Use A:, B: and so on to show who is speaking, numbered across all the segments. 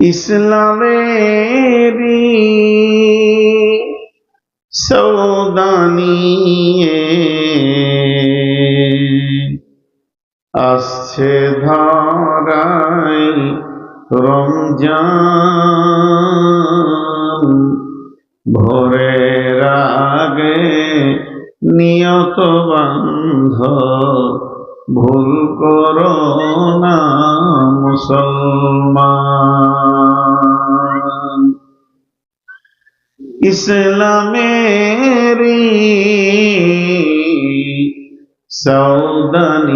A: ইসলামেরই সৌদানিয়ে আসছে ধারাই রমজান। ভোরের আগে নিয়ত বান্ধ ভুল করো না মুসলমান ইসলামেরই সৌদানিয়ে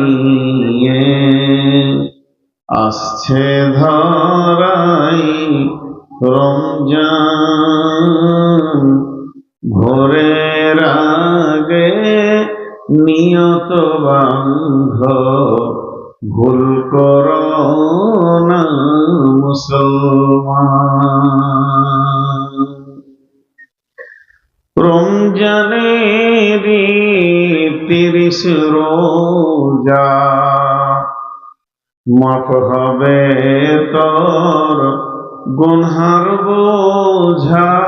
A: আসছে ধরাই রমজান। ভোরের আগে নিয়ত বান্ধ ভুল করো মুসলমান। রমজানের তিরিশ রোজা। মাফ হবে তোর গুনহার বোঝা।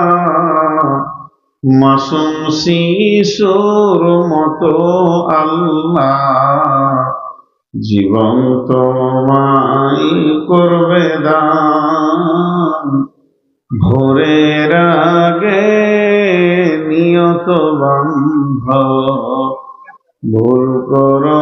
A: মাসুম শিশুর মতো আল্লাহ। জীবন তোমায় করবে দান। ভোরের আগে যত বন্ধ ভুল করো